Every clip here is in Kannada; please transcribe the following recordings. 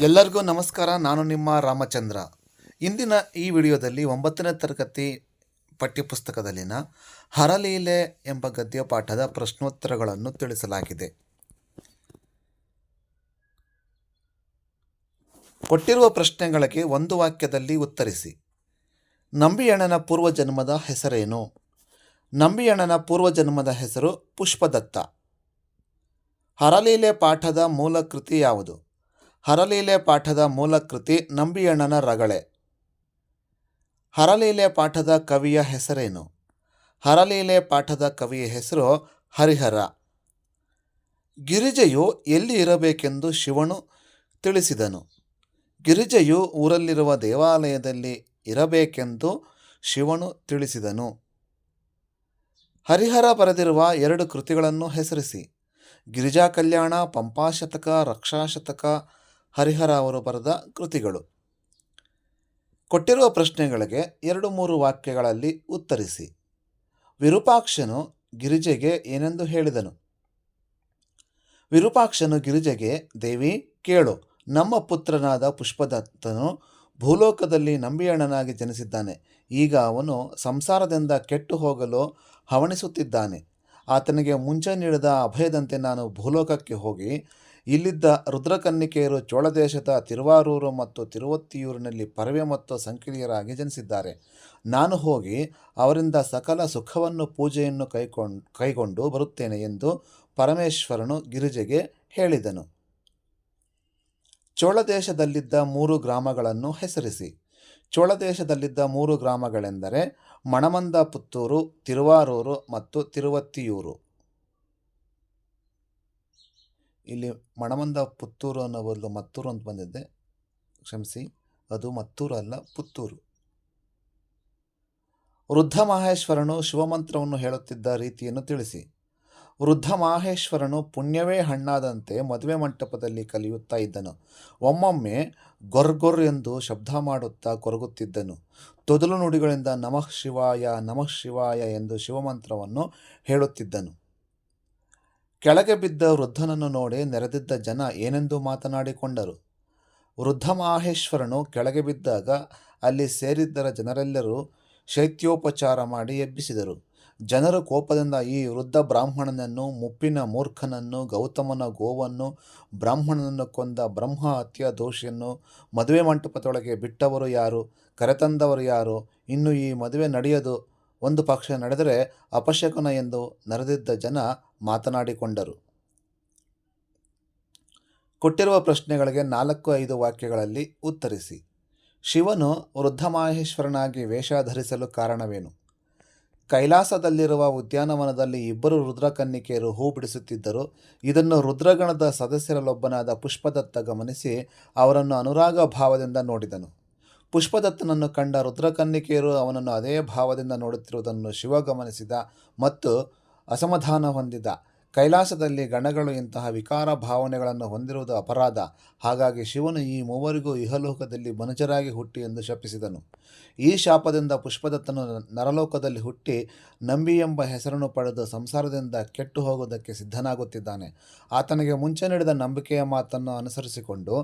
ಎಲ್ಲರಿಗೂ ನಮಸ್ಕಾರ. ನಾನು ನಿಮ್ಮ ರಾಮಚಂದ್ರ. ಇಂದಿನ ಈ ವಿಡಿಯೋದಲ್ಲಿ ಒಂಬತ್ತನೇ ತರಗತಿ ಪಠ್ಯಪುಸ್ತಕದಲ್ಲಿನ ಹರಲೀಲೆ ಎಂಬ ಗದ್ಯ ಪಾಠದ ಪ್ರಶ್ನೋತ್ತರಗಳನ್ನು ತಿಳಿಸಲಾಗಿದೆ. ಕೊಟ್ಟಿರುವ ಪ್ರಶ್ನೆಗಳಿಗೆ ಒಂದು ವಾಕ್ಯದಲ್ಲಿ ಉತ್ತರಿಸಿ. ನಂಬಿಯಣ್ಣನ ಪೂರ್ವಜನ್ಮದ ಹೆಸರೇನು? ನಂಬಿಯಣ್ಣನ ಪೂರ್ವಜನ್ಮದ ಹೆಸರು ಪುಷ್ಪದತ್ತ. ಹರಲೀಲೆ ಪಾಠದ ಮೂಲ ಕೃತಿ ಯಾವುದು? ಹರಲೀಲೆ ಪಾಠದ ಮೂಲ ಕೃತಿ ನಂಬಿಯಣ್ಣನ ರಗಳೆ. ಹರಲೀಲೆ ಪಾಠದ ಕವಿಯ ಹೆಸರೇನು? ಹರಲೀಲೆ ಪಾಠದ ಕವಿಯ ಹೆಸರು ಹರಿಹರ. ಗಿರಿಜೆಯು ಎಲ್ಲಿ ಇರಬೇಕೆಂದು ಶಿವನು ತಿಳಿಸಿದನು. ಗಿರಿಜೆಯು ಊರಲ್ಲಿರುವ ದೇವಾಲಯದಲ್ಲಿ ಇರಬೇಕೆಂದು ಶಿವನು ತಿಳಿಸಿದನು. ಹರಿಹರ ಬರೆದಿರುವ ಎರಡು ಕೃತಿಗಳನ್ನು ಹೆಸರಿಸಿ. ಗಿರಿಜಾ ಕಲ್ಯಾಣ ಪಂಪಾಶತಕ ರಕ್ಷಾಶತಕ ಹರಿಹರ ಅವರು ಬರೆದ ಕೃತಿಗಳು. ಕೊಟ್ಟಿರುವ ಪ್ರಶ್ನೆಗಳಿಗೆ ಎರಡು ಮೂರು ವಾಕ್ಯಗಳಲ್ಲಿ ಉತ್ತರಿಸಿ. ವಿರೂಪಾಕ್ಷನು ಗಿರಿಜೆಗೆ ಏನೆಂದು ಹೇಳಿದನು? ವಿರೂಪಾಕ್ಷನು ಗಿರಿಜೆಗೆ, ದೇವಿ, ಕೇಳು. ನಮ್ಮ ಪುತ್ರನಾದ ಪುಷ್ಪದತ್ತನು ಭೂಲೋಕದಲ್ಲಿ ನಂಬಿಯಣ್ಣನಾಗಿ ಜನಿಸಿದ್ದಾನೆ. ಈಗ ಅವನು ಸಂಸಾರದಿಂದ ಕೆಟ್ಟು ಹೋಗಲು ಹವಣಿಸುತ್ತಿದ್ದಾನೆ. ಆತನಿಗೆ ಮುಂಚೆ ನೀಡಿದ ಅಭಯದಂತೆ ನಾನು ಭೂಲೋಕಕ್ಕೆ ಹೋಗಿ ಇಲ್ಲಿದ್ದ ರುದ್ರಕನ್ನಿಕೆಯರು ಚೋಳದೇಶದ ತಿರುವಾರೂರು ಮತ್ತು ತಿರುವತ್ತಿಯೂರಿನಲ್ಲಿ ಪರವೆ ಮತ್ತು ಸಂಕಿಲಿಯರಾಗಿ ಜನಿಸಿದ್ದಾರೆ. ನಾನು ಹೋಗಿ ಅವರಿಂದ ಸಕಲ ಸುಖವನ್ನು ಪೂಜೆಯನ್ನು ಕೈಕೊಂಡು, ಕೈಗೊಂಡು ಬರುತ್ತೇನೆ ಎಂದು ಪರಮೇಶ್ವರನು ಗಿರಿಜೆಗೆ ಹೇಳಿದನು. ಚೋಳದೇಶದಲ್ಲಿದ್ದ ಮೂರು ಗ್ರಾಮಗಳನ್ನು ಹೆಸರಿಸಿ. ಚೋಳದೇಶದಲ್ಲಿದ್ದ ಮೂರು ಗ್ರಾಮಗಳೆಂದರೆ ಮಣಮಂದ ಪುತ್ತೂರು ತಿರುವಾರೂರು ಮತ್ತು ತಿರುವತ್ತಿಯೂರು. ಇಲ್ಲಿ ಮಣಮಂದ ಪುತ್ತೂರು ಅನ್ನೋ ಬದಲು ಮತ್ತೂರು ಅಂತ ಬಂದಿದೆ ಕ್ಷಮಿಸಿ. ಅದು ಮತ್ತೂರು ಅಲ್ಲ, ಪುತ್ತೂರು. ವೃದ್ಧ ಮಹೇಶ್ವರನು ಶಿವಮಂತ್ರವನ್ನು ಹೇಳುತ್ತಿದ್ದ ರೀತಿಯನ್ನು ತಿಳಿಸಿ. ವೃದ್ಧ ಮಾಹೇಶ್ವರನು ಪುಣ್ಯವೇ ಹಣ್ಣಾದಂತೆ ಮದುವೆ ಮಂಟಪದಲ್ಲಿ ಕಲಿಯುತ್ತಾ ಇದ್ದನು. ಒಮ್ಮೊಮ್ಮೆ ಗೊರ್ಗೊರ್ ಎಂದು ಶಬ್ದ ಮಾಡುತ್ತಾ ಕೊರಗುತ್ತಿದ್ದನು. ತೊದಲು ನುಡಿಗಳಿಂದ ನಮಃ ಶಿವಾಯ ನಮಃ ಶಿವಾಯ ಎಂದು ಶಿವಮಂತ್ರವನ್ನು ಹೇಳುತ್ತಿದ್ದನು. ಕೆಳಗೆ ಬಿದ್ದ ವೃದ್ಧನನ್ನು ನೋಡಿ ನೆರೆದಿದ್ದ ಜನ ಏನೆಂದು ಮಾತನಾಡಿಕೊಂಡರು. ವೃದ್ಧ ಮಾಹೇಶ್ವರನು ಕೆಳಗೆ ಬಿದ್ದಾಗ ಅಲ್ಲಿ ಸೇರಿದ್ದರ ಜನರೆಲ್ಲರೂ ಶೈತ್ಯೋಪಚಾರ ಮಾಡಿ ಎಬ್ಬಿಸಿದರು. ಜನರು ಕೋಪದಿಂದ ಈ ವೃದ್ಧ ಬ್ರಾಹ್ಮಣನನ್ನು, ಮುಪ್ಪಿನ ಮೂರ್ಖನನ್ನು, ಗೌತಮನ ಗೋವನ್ನು, ಬ್ರಾಹ್ಮಣನನ್ನು ಕೊಂದ ಬ್ರಹ್ಮ ಹತ್ಯ ದೋಷಿಯನ್ನು ಮದುವೆ ಮಂಟಪದೊಳಗೆ ಬಿಟ್ಟವರು ಯಾರು, ಕರೆತಂದವರು ಯಾರು, ಇನ್ನು ಈ ಮದುವೆ ನಡೆಯದು ಒಂದು ಪಕ್ಷ ನಡೆದರೆ ಅಪಶಕುನ ಎಂದು ನರೆದಿದ್ದ ಜನ ಮಾತನಾಡಿಕೊಂಡರು. ಕೊಟ್ಟಿರುವ ಪ್ರಶ್ನೆಗಳಿಗೆ ನಾಲ್ಕು ಐದು ವಾಕ್ಯಗಳಲ್ಲಿ ಉತ್ತರಿಸಿ. ಶಿವನು ವೃದ್ಧ ಮಾಹೇಶ್ವರನಾಗಿ ವೇಷ ಧರಿಸಲು ಕಾರಣವೇನು? ಕೈಲಾಸದಲ್ಲಿರುವ ಉದ್ಯಾನವನದಲ್ಲಿ ಇಬ್ಬರು ರುದ್ರಕನ್ನಿಕೆಯರು ಹೂ ಬಿಡಿಸುತ್ತಿದ್ದರು. ಇದನ್ನು ರುದ್ರಗಣದ ಸದಸ್ಯರಲ್ಲೊಬ್ಬನಾದ ಪುಷ್ಪದತ್ತ ಗಮನಿಸಿ ಅವರನ್ನು ಅನುರಾಗ ಭಾವದಿಂದ ನೋಡಿದನು. ಪುಷ್ಪದತ್ತನನ್ನು ಕಂಡ ರುದ್ರಕನ್ನಿಕೆಯರು ಅವನನ್ನು ಅದೇ ಭಾವದಿಂದ ನೋಡುತ್ತಿರುವುದನ್ನು ಶಿವ ಗಮನಿಸಿದ ಮತ್ತು ಅಸಮಾಧಾನ ಹೊಂದಿದ. ಕೈಲಾಸದಲ್ಲಿ ಗಣಗಳು ಇಂತಹ ವಿಕಾರ ಭಾವನೆಗಳನ್ನು ಹೊಂದಿರುವುದು ಅಪರಾಧ. ಹಾಗಾಗಿ ಶಿವನು ಈ ಮೂವರಿಗೂ ಇಹಲೋಕದಲ್ಲಿ ಮನುಜರಾಗಿ ಹುಟ್ಟಿ ಎಂದು ಶಪಿಸಿದನು. ಈ ಶಾಪದಿಂದ ಪುಷ್ಪದತ್ತನು ನರಲೋಕದಲ್ಲಿ ಹುಟ್ಟಿ ನಂಬಿ ಎಂಬ ಹೆಸರನ್ನು ಪಡೆದು ಸಂಸಾರದಿಂದ ಕೆಟ್ಟು ಹೋಗುವುದಕ್ಕೆ ಸಿದ್ಧನಾಗುತ್ತಿದ್ದಾನೆ. ಆತನಿಗೆ ಮುಂಚೆ ನಡೆದ ನಂಬಿಕೆಯ ಮಾತನ್ನು ಅನುಸರಿಸಿಕೊಂಡು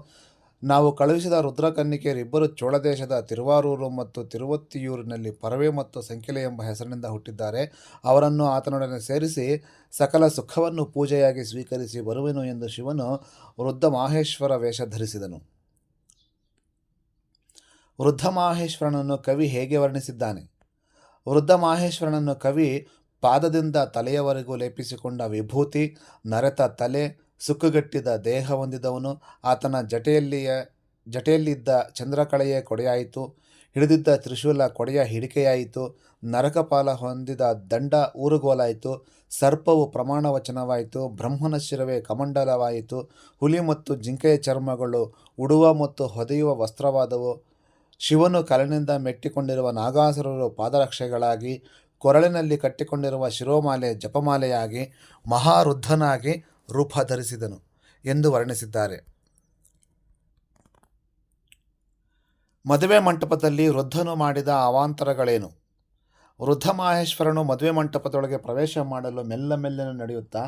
ನಾವು ಕಳುಹಿಸಿದ ರುದ್ರಕನ್ನಿಕೆಯರಿಬ್ಬರು ಚೋಳದೇಶದ ತಿರುವಾರೂರು ಮತ್ತು ತಿರುವತ್ತಿಯೂರಿನಲ್ಲಿ ಪರವೆ ಮತ್ತು ಸಂಕೆಲೆ ಎಂಬ ಹೆಸರಿನಿಂದ ಹುಟ್ಟಿದ್ದಾರೆ. ಅವರನ್ನು ಆತನೊಡನೆ ಸೇರಿಸಿ ಸಕಲ ಸುಖವನ್ನು ಪೂಜೆಯಾಗಿ ಸ್ವೀಕರಿಸಿ ಬರುವೆನು ಎಂದು ಶಿವನು ವೃದ್ಧ ಮಾಹೇಶ್ವರ ವೇಷ ಧರಿಸಿದನು. ವೃದ್ಧ ಮಾಹೇಶ್ವರನನ್ನು ಕವಿ ಹೇಗೆ ವರ್ಣಿಸಿದ್ದಾನೆ? ವೃದ್ಧ ಮಾಹೇಶ್ವರನನ್ನು ಕವಿ ಪಾದದಿಂದ ತಲೆಯವರೆಗೂ ಲೇಪಿಸಿಕೊಂಡ ವಿಭೂತಿ, ನರೆತ ತಲೆ ಸುಕ್ಕುಗಟ್ಟಿದ ದೇಹ ಹೊಂದಿದವನು ಆತನ ಜಟೆಯಲ್ಲಿಯ, ಜಟೆಯಲ್ಲಿದ್ದ ಚಂದ್ರಕಳೆಯೇ ಕೊಡೆಯಾಯಿತು, ಹಿಡಿದಿದ್ದ ತ್ರಿಶೂಲ ಕೊಡೆಯ ಹಿಡಿಕೆಯಾಯಿತು, ನರಕಪಾಲ ಹೊಂದಿದ ದಂಡ ಊರುಗೋಲಾಯಿತು, ಸರ್ಪವು ಪ್ರಮಾಣ ವಚನವಾಯಿತು ಬ್ರಹ್ಮನ ಶಿರವೇ ಕಮಂಡಲವಾಯಿತು, ಹುಲಿ ಮತ್ತು ಜಿಂಕೆಯ ಚರ್ಮಗಳು ಉಡುವ ಮತ್ತು ಹೊದೆಯುವ ವಸ್ತ್ರವಾದವು, ಶಿವನು ಕಲನಿಂದ ಮೆಟ್ಟಿಕೊಂಡಿರುವ ನಾಗಾಸುರರು ಪಾದರಕ್ಷೆಗಳಾಗಿ, ಕೊರಳಿನಲ್ಲಿ ಕಟ್ಟಿಕೊಂಡಿರುವ ಶಿರೋಮಾಲೆ ಜಪಮಾಲೆಯಾಗಿ, ಮಹಾರುದ್ಧನಾಗಿ ರೂಪ ಧರಿಸಿದನು ಎಂದು ವರ್ಣಿಸಿದ್ದಾರೆ. ಮದುವೆ ಮಂಟಪದಲ್ಲಿ ವೃದ್ಧನು ಮಾಡಿದ ಅವಾಂತರಗಳೇನು? ವೃದ್ಧ ಮಾಹೇಶ್ವರನು ಮದುವೆ ಮಂಟಪದೊಳಗೆ ಪ್ರವೇಶ ಮಾಡಲು ಮೆಲ್ಲ ಮೆಲ್ಲನೆ ನಡೆಯುತ್ತಾ,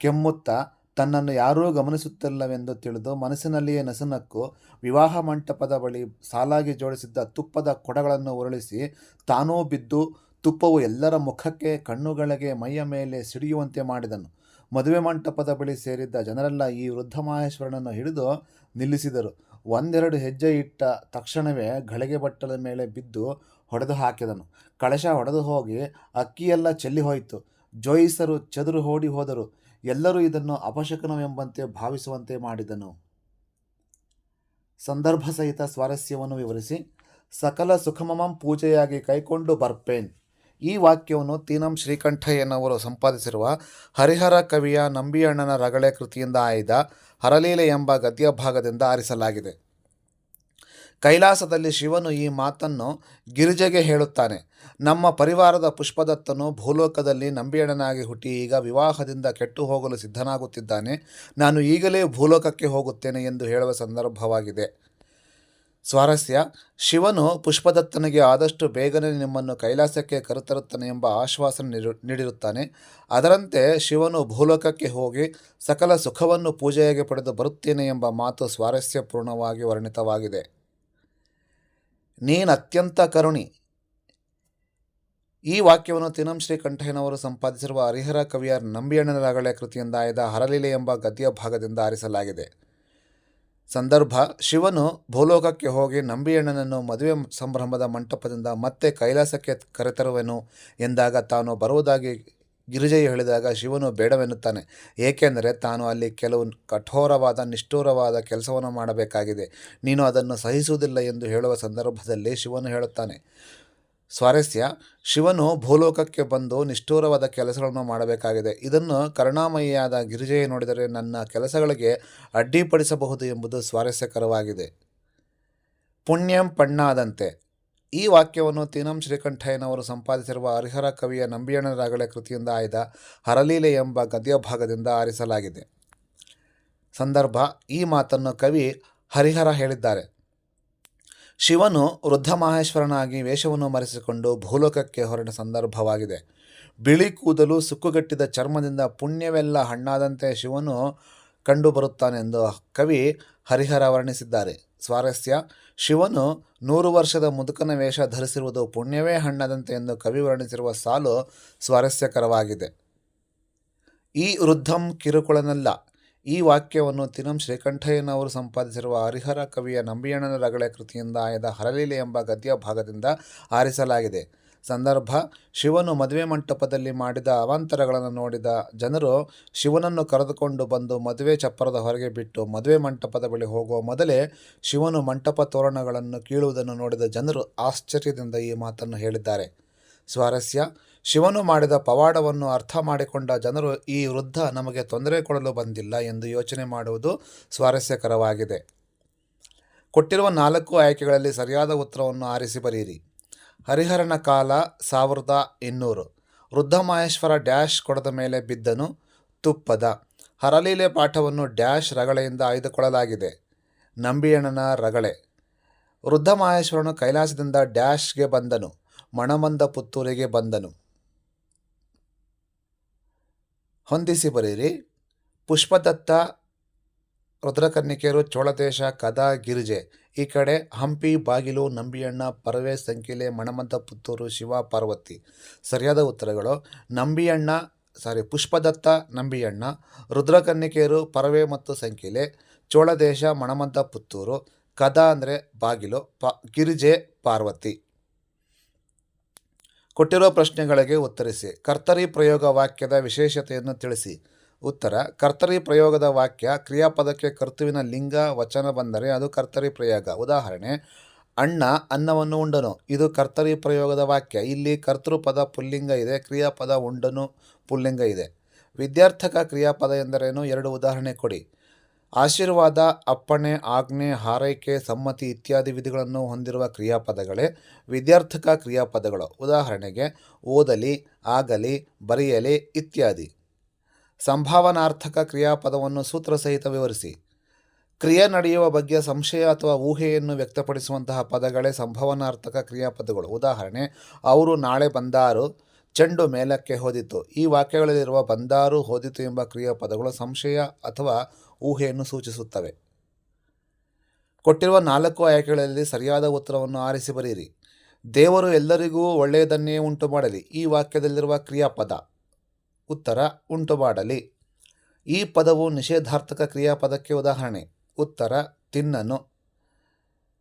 ಕೆಮ್ಮುತ್ತಾ, ತನ್ನನ್ನು ಯಾರೂ ಗಮನಿಸುತ್ತಿಲ್ಲವೆಂದು ತಿಳಿದು ಮನಸ್ಸಿನಲ್ಲಿಯೇ ನಸುನಕ್ಕು ವಿವಾಹ ಮಂಟಪದ ಬಳಿ ಸಾಲಾಗಿ ಜೋಡಿಸಿದ್ದ ತುಪ್ಪದ ಕೊಡಗಳನ್ನು ಉರುಳಿಸಿ ತಾನೂ ಬಿದ್ದು ತುಪ್ಪವು ಎಲ್ಲರ ಮುಖಕ್ಕೆ, ಕಣ್ಣುಗಳಿಗೆ, ಮೈಯ ಮೇಲೆ ಸಿಡಿಯುವಂತೆ ಮಾಡಿದನು. ಮದುವೆ ಮಂಟಪದ ಬಳಿ ಸೇರಿದ್ದ ಜನರೆಲ್ಲ ಈ ವೃದ್ಧ ಮಹೇಶ್ವರನನ್ನು ಹಿಡಿದು ನಿಲ್ಲಿಸಿದರು. ಒಂದೆರಡು ಹೆಜ್ಜೆ ಇಟ್ಟ ತಕ್ಷಣವೇ ಗಳಿಗೆ ಬಟ್ಟಲ ಮೇಲೆ ಬಿದ್ದು ಹೊಡೆದು ಹಾಕಿದನು. ಕಳಶ ಹೊಡೆದು ಹೋಗಿ ಅಕ್ಕಿಯೆಲ್ಲ ಚೆಲ್ಲಿ ಹೋಯಿತು. ಜೋಯಿಸರು ಚದುರು ಓಡಿ ಹೋದರು. ಎಲ್ಲರೂ ಇದನ್ನು ಅಪಶಕನವೆಂಬಂತೆ ಭಾವಿಸುವಂತೆ ಮಾಡಿದನು. ಸಂದರ್ಭ ಸಹಿತ ಸ್ವಾರಸ್ಯವನ್ನು ವಿವರಿಸಿ, ಸಕಲ ಸುಖಮಮಂ ಪೂಜೆಯಾಗಿ ಕೈಕೊಂಡು ಬರ್ಪೇನ್. ಈ ವಾಕ್ಯವನ್ನು ತೀನಂ ಶ್ರೀಕಂಠಯ್ಯನವರು ಸಂಪಾದಿಸಿರುವ ಹರಿಹರ ಕವಿಯ ನಂಬಿಯಣ್ಣನ ರಗಳೆ ಕೃತಿಯಿಂದ ಆಯ್ದ ಹರಲೀಲೆ ಎಂಬ ಗದ್ಯ ಭಾಗದಿಂದ ಆರಿಸಲಾಗಿದೆ. ಕೈಲಾಸದಲ್ಲಿ ಶಿವನು ಈ ಮಾತನ್ನು ಗಿರಿಜೆಗೆ ಹೇಳುತ್ತಾನೆ. ನಮ್ಮ ಪರಿವಾರದ ಪುಷ್ಪದತ್ತನು ಭೂಲೋಕದಲ್ಲಿ ನಂಬಿಯಣ್ಣನಾಗಿ ಹುಟ್ಟಿ ಈಗ ವಿವಾಹದಿಂದ ಕೆಟ್ಟು ಹೋಗಲು ಸಿದ್ಧನಾಗುತ್ತಿದ್ದಾನೆ. ನಾನು ಈಗಲೇ ಭೂಲೋಕಕ್ಕೆ ಹೋಗುತ್ತೇನೆ ಎಂದು ಹೇಳುವ ಸಂದರ್ಭವಾಗಿದೆ. ಸ್ವಾರಸ್ಯ. ಶಿವನು ಪುಷ್ಪದತ್ತನಿಗೆ ಆದಷ್ಟು ಬೇಗನೆ ನಿಮ್ಮನ್ನು ಕೈಲಾಸಕ್ಕೆ ಕರೆತರುತ್ತಾನೆ ಎಂಬ ಆಶ್ವಾಸನೆ ನೀಡಿ, ನೀಡಿರುತ್ತಾನೆ. ಅದರಂತೆ ಶಿವನು ಭೂಲೋಕಕ್ಕೆ ಹೋಗಿ ಸಕಲ ಸುಖವನ್ನು ಪೂಜೆಯಾಗಿ ಪಡೆದು ಬರುತ್ತೇನೆ ಎಂಬ ಮಾತು ಸ್ವಾರಸ್ಯಪೂರ್ಣವಾಗಿ ವರ್ಣಿತವಾಗಿದೆ. ನೀನು ಅತ್ಯಂತ ಕರುಣಿ. ಈ ವಾಕ್ಯವನ್ನು ತಿನಂ ಶ್ರೀ ಕಂಠಯ್ಯನವರು ಸಂಪಾದಿಸಿರುವ ಹರಿಹರ ಕವಿಯ ನಂಬಿಯಣ್ಣನ ರಗಳೆ ಕೃತಿಯಿಂದ ಆಯ್ದ ಹರಲೀಲೆ ಎಂಬ ಗದ್ಯ ಭಾಗದಿಂದ ಆರಿಸಲಾಗಿದೆ. ಸಂದರ್ಭ, ಶಿವನು ಭೂಲೋಕಕ್ಕೆ ಹೋಗಿ ನಂಬಿಯಣ್ಣನನ್ನು ಮದುವೆ ಸಂಭ್ರಮದ ಮಂಟಪದಿಂದ ಮತ್ತೆ ಕೈಲಾಸಕ್ಕೆ ಕರೆತರುವೆನು ಎಂದಾಗ ತಾನು ಬರುವುದಾಗಿ ಗಿರಿಜೆಯು ಹೇಳಿದಾಗ ಶಿವನು ಬೇಡವೆನ್ನುತ್ತಾನೆ. ಏಕೆಂದರೆ ತಾನು ಅಲ್ಲಿ ಕೆಲವು ಕಠೋರವಾದ, ನಿಷ್ಠೂರವಾದ ಕೆಲಸವನ್ನು ಮಾಡಬೇಕಾಗಿದೆ. ನೀನು ಅದನ್ನು ಸಹಿಸುವುದಿಲ್ಲ ಎಂದು ಹೇಳುವ ಸಂದರ್ಭದಲ್ಲಿ ಶಿವನು ಹೇಳುತ್ತಾನೆ. ಸ್ವಾರಸ್ಯ. ಶಿವನು ಭೂಲೋಕಕ್ಕೆ ಬಂದು ನಿಷ್ಠೂರವಾದ ಕೆಲಸಗಳನ್ನು ಮಾಡಬೇಕಾಗಿದೆ. ಇದನ್ನು ಕರುಣಾಮಯಿಯಾದ ಗಿರಿಜೆಯ ನೋಡಿದರೆ ನನ್ನ ಕೆಲಸಗಳಿಗೆ ಅಡ್ಡಿಪಡಿಸಬಹುದು ಎಂಬುದು ಸ್ವಾರಸ್ಯಕರವಾಗಿದೆ. ಪುಣ್ಯಂ ಪಣ್ಣಾದಂತೆ. ಈ ವಾಕ್ಯವನ್ನು ತೀನಂ ಶ್ರೀಕಂಠಯ್ಯನವರು ಸಂಪಾದಿಸಿರುವ ಹರಿಹರ ಕವಿಯ ನಂಬಿಯಣ್ಣರಾಗಳೆ ಕೃತಿಯಿಂದ ಆಯ್ದ ಹರಲೀಲೆ ಎಂಬ ಗದ್ಯ ಭಾಗದಿಂದ ಆರಿಸಲಾಗಿದೆ. ಸಂದರ್ಭ, ಈ ಮಾತನ್ನು ಕವಿ ಹರಿಹರ ಹೇಳಿದ್ದಾರೆ. ಶಿವನು ವೃದ್ಧ ಮಹೇಶ್ವರನಾಗಿ ವೇಷವನ್ನು ಮರೆಸಿಕೊಂಡು ಭೂಲೋಕಕ್ಕೆ ಹೊರಟ ಸಂದರ್ಭವಾಗಿದೆ. ಬಿಳಿ ಕೂದಲು ಸುಕ್ಕುಗಟ್ಟಿದ ಚರ್ಮದಿಂದ ಪುಣ್ಯವೆಲ್ಲ ಹಣ್ಣಾದಂತೆ ಶಿವನು ಕಂಡುಬರುತ್ತಾನೆಂದು ಕವಿ ಹರಿಹರ ವರ್ಣಿಸಿದ್ದಾರೆ. ಸ್ವಾರಸ್ಯ, ಶಿವನು ನೂರು ವರ್ಷದ ಮುದುಕನ ವೇಷ ಧರಿಸಿರುವುದು ಪುಣ್ಯವೇ ಹಣ್ಣದಂತೆ ಎಂದು ಕವಿ ವರ್ಣಿಸಿರುವ ಸಾಲು ಸ್ವಾರಸ್ಯಕರವಾಗಿದೆ. ಈ ವೃದ್ಧಂ ಕಿರುಕುಳನಲ್ಲ. ಈ ವಾಕ್ಯವನ್ನು ತಿನಂ ಶ್ರೀಕಂಠಯ್ಯನವರು ಸಂಪಾದಿಸಿರುವ ಹರಿಹರ ಕವಿಯ ನಂಬಿಯಣ್ಣನ ರಗಳೆ ಕೃತಿಯಿಂದ ಆಯ್ದ ಹರಲೀಲೆ ಎಂಬ ಗದ್ಯ ಭಾಗದಿಂದ ಆರಿಸಲಾಗಿದೆ. ಸಂದರ್ಭ, ಶಿವನು ಮದುವೆ ಮಂಟಪದಲ್ಲಿ ಮಾಡಿದ ಅವಾಂತರಗಳನ್ನು ನೋಡಿದ ಜನರು ಶಿವನನ್ನು ಕರೆದುಕೊಂಡು ಬಂದು ಮದುವೆ ಚಪ್ಪರದ ಹೊರಗೆ ಬಿಟ್ಟು ಮದುವೆ ಮಂಟಪದ ಬಳಿ ಹೋಗುವ ಮೊದಲೇ ಶಿವನು ಮಂಟಪ ತೋರಣಗಳನ್ನು ಕೀಳುವುದನ್ನು ನೋಡಿದ ಜನರು ಆಶ್ಚರ್ಯದಿಂದ ಈ ಮಾತನ್ನು ಹೇಳಿದ್ದಾರೆ. ಸ್ವಾರಸ್ಯ ಶಿವನು ಮಾಡಿದ ಪವಾಡವನ್ನು ಅರ್ಥ ಮಾಡಿಕೊಂಡ ಜನರು ಈ ವೃದ್ಧ ನಮಗೆ ತೊಂದರೆ ಕೊಡಲು ಬಂದಿಲ್ಲ ಎಂದು ಯೋಚನೆ ಮಾಡುವುದು ಸ್ವಾರಸ್ಯಕರವಾಗಿದೆ. ಕೊಟ್ಟಿರುವ ನಾಲ್ಕು ಆಯ್ಕೆಗಳಲ್ಲಿ ಸರಿಯಾದ ಉತ್ತರವನ್ನು ಆರಿಸಿ ಬರೆಯಿರಿ ಹರಿಹರನ ಕಾಲ ಸಾವಿರದ ಇನ್ನೂರು. ವೃದ್ಧ ಮಹೇಶ್ವರ ಡ್ಯಾಶ್ ಕೊಡದ ಮೇಲೆ ಬಿದ್ದನು. ತುಪ್ಪದ. ಹರಲೀಲೆ ಪಾಠವನ್ನು ಡ್ಯಾಶ್ ರಗಳೆಯಿಂದ ಆಯ್ದುಕೊಳ್ಳಲಾಗಿದೆ. ನಂಬಿಯಣ್ಣನ ರಗಳೆ. ವೃದ್ಧ ಮಹೇಶ್ವರನು ಕೈಲಾಸದಿಂದ ಡ್ಯಾಶ್ಗೆ ಬಂದನು. ಮಣಮಂದ ಪುತ್ತೂರಿಗೆ ಬಂದನು. ಹೊಂದಿಸಿ ಬರೀರಿ ಪುಷ್ಪದತ್ತ ರುದ್ರಕನ್ನಿಕೆಯರು ಚೋಳದೇಶ, ಕದಾ, ಗಿರಿಜೆ. ಈ ಕಡೆ ಹಂಪಿ, ಬಾಗಿಲು, ನಂಬಿಯಣ್ಣ, ಪರವೆ, ಸಂಕಿಲೆ ಮಣಮಂತ ಪುತ್ತೂರು ಶಿವ, ಪಾರ್ವತಿ. ಸರಿಯಾದ ಉತ್ತರಗಳು. ನಂಬಿಯಣ್ಣ ಸಾರಿ ಪುಷ್ಪದತ್ತ, ನಂಬಿಯಣ್ಣ ರುದ್ರಕನ್ನಿಕೆಯರು ಪರವೆ ಮತ್ತು ಸಂಕಿಲೆ, ಚೋಳದೇಶ ಮಣಮಂತ ಪುತ್ತೂರು ಕದಾ ಅಂದರೆ ಬಾಗಿಲು, ಪ, ಗಿರಿಜೆ, ಪಾರ್ವತಿ. ಕೊಟ್ಟಿರುವ ಪ್ರಶ್ನೆಗಳಿಗೆ ಉತ್ತರಿಸಿ. ಕರ್ತರಿ ಪ್ರಯೋಗ ವಾಕ್ಯದ ವಿಶೇಷತೆಯನ್ನು ತಿಳಿಸಿ. ಉತ್ತರ, ಕರ್ತರಿ ಪ್ರಯೋಗದ ವಾಕ್ಯ ಕ್ರಿಯಾಪದಕ್ಕೆ ಕರ್ತುವಿನ ಲಿಂಗ, ವಚನ ಬಂದರೆ ಅದು ಕರ್ತರಿ ಪ್ರಯೋಗ. ಉದಾಹರಣೆ, ಅಣ್ಣ ಅನ್ನವನ್ನು ಉಂಡನು. ಇದು ಕರ್ತರಿ ಪ್ರಯೋಗದ ವಾಕ್ಯ. ಇಲ್ಲಿ ಕರ್ತೃಪದ ಪುಲ್ಲಿಂಗ ಇದೆ, ಕ್ರಿಯಾಪದ ಉಂಡನು ಪುಲ್ಲಿಂಗ ಇದೆ. ವಿದ್ಯಾರ್ಥಕ ಕ್ರಿಯಾಪದ ಎಂದರೇನು? ಎರಡು ಉದಾಹರಣೆ ಕೊಡಿ. ಆಶೀರ್ವಾದ, ಅಪ್ಪಣೆ, ಆಜ್ಞೆ, ಹಾರೈಕೆ, ಸಮ್ಮತಿ ಇತ್ಯಾದಿ ವಿಧಿಗಳನ್ನು ಹೊಂದಿರುವ ಕ್ರಿಯಾಪದಗಳೇ ವಿದ್ಯಾರ್ಥಕ ಕ್ರಿಯಾಪದಗಳು. ಉದಾಹರಣೆಗೆ, ಓದಲಿ, ಆಗಲಿ, ಬರೆಯಲಿ ಇತ್ಯಾದಿ. ಸಂಭಾವನಾರ್ಥಕ ಕ್ರಿಯಾಪದವನ್ನು ಸೂತ್ರ ಸಹಿತ ವಿವರಿಸಿ. ಕ್ರಿಯೆ ನಡೆಯುವ ಬಗ್ಗೆ ಸಂಶಯ ಅಥವಾ ಊಹೆಯನ್ನು ವ್ಯಕ್ತಪಡಿಸುವಂತಹ ಪದಗಳೇ ಸಂಭಾವನಾರ್ಥಕ ಕ್ರಿಯಾಪದಗಳು. ಉದಾಹರಣೆ, ಅವರು ನಾಳೆ ಬಂದಾರು, ಚೆಂಡು ಮೇಲಕ್ಕೆ ಹೋದಿತು ಈ ವಾಕ್ಯಗಳಲ್ಲಿರುವ ಬಂದಾರು, ಹೋದಿತು ಎಂಬ ಕ್ರಿಯಾಪದಗಳು ಸಂಶಯ ಅಥವಾ ಊಹೆಯನ್ನು ಸೂಚಿಸುತ್ತವೆ. ಕೊಟ್ಟಿರುವ ನಾಲ್ಕು ಆಯ್ಕೆಗಳಲ್ಲಿ ಸರಿಯಾದ ಉತ್ತರವನ್ನು ಆರಿಸಿ ಬರೆಯಿರಿ. ದೇವರು ಎಲ್ಲರಿಗೂ ಒಳ್ಳೆಯದನ್ನೇ ಉಂಟು ಮಾಡಲಿ ಈ ವಾಕ್ಯದಲ್ಲಿರುವ ಕ್ರಿಯಾಪದ. ಉತ್ತರ ಉಂಟು ಮಾಡಲಿ ಈ ಪದವು ನಿಷೇಧಾರ್ಥಕ ಕ್ರಿಯಾಪದಕ್ಕೆ ಉದಾಹರಣೆ. ಉತ್ತರ, ತಿನ್ನನು.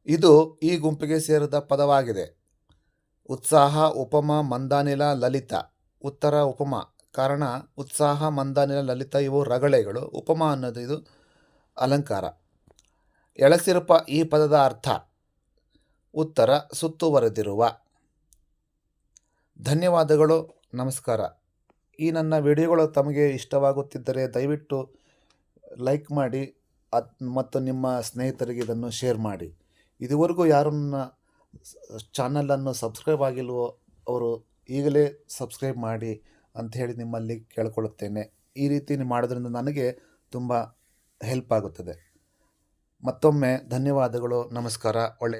ಇದು ಈ ಗುಂಪಿಗೆ ಸೇರಿದ ಪದವಾಗಿದೆ. ಉತ್ಸಾಹ, ಉಪಮ, ಮಂದಾನಿಲ, ಲಲಿತ. ಉತ್ತರ, ಉಪಮ. ಕಾರಣ, ಉತ್ಸಾಹ ಮಂದಾನಿಲ ಲಲಿತ ಇವು ರಗಳೆಗಳು. ಉಪಮ ಅನ್ನೋದು ಇದು ಅಲಂಕಾರ. ಎಳಸಿರುಪ ಈ ಪದದ ಅರ್ಥ. ಉತ್ತರ ಸುತ್ತುವರೆದಿರುವ ಧನ್ಯವಾದಗಳು, ನಮಸ್ಕಾರ. ಈ ನನ್ನ ವಿಡಿಯೋಗಳು ತಮಗೆ ಇಷ್ಟವಾಗುತ್ತಿದ್ದರೆ ದಯವಿಟ್ಟು ಲೈಕ್ ಮಾಡಿ, ಅದ್ ಮತ್ತು ನಿಮ್ಮ ಸ್ನೇಹಿತರಿಗೆ ಇದನ್ನು ಶೇರ್ ಮಾಡಿ. ಇದುವರೆಗೂ ಯಾರು ನನ್ನ ಚಾನಲನ್ನು ಸಬ್ಸ್ಕ್ರೈಬ್ ಆಗಿಲ್ವೋ, ಅವರು ಈಗಲೇ ಸಬ್ಸ್ಕ್ರೈಬ್ ಮಾಡಿ. ಅಂತ ಹೇಳಿ ನಿಮ್ಮಲ್ಲಿ ಕೇಳ್ಕೊಳ್ಳುತ್ತೇನೆ. ಈ ರೀತಿ ಮಾಡೋದ್ರಿಂದ ನನಗೆ ತುಂಬ ಹೆಲ್ಪ್ ಆಗುತ್ತದೆ. ಮತ್ತೊಮ್ಮೆ ಧನ್ಯವಾದಗಳು. ನಮಸ್ಕಾರ. ಒಳ್ಳೆ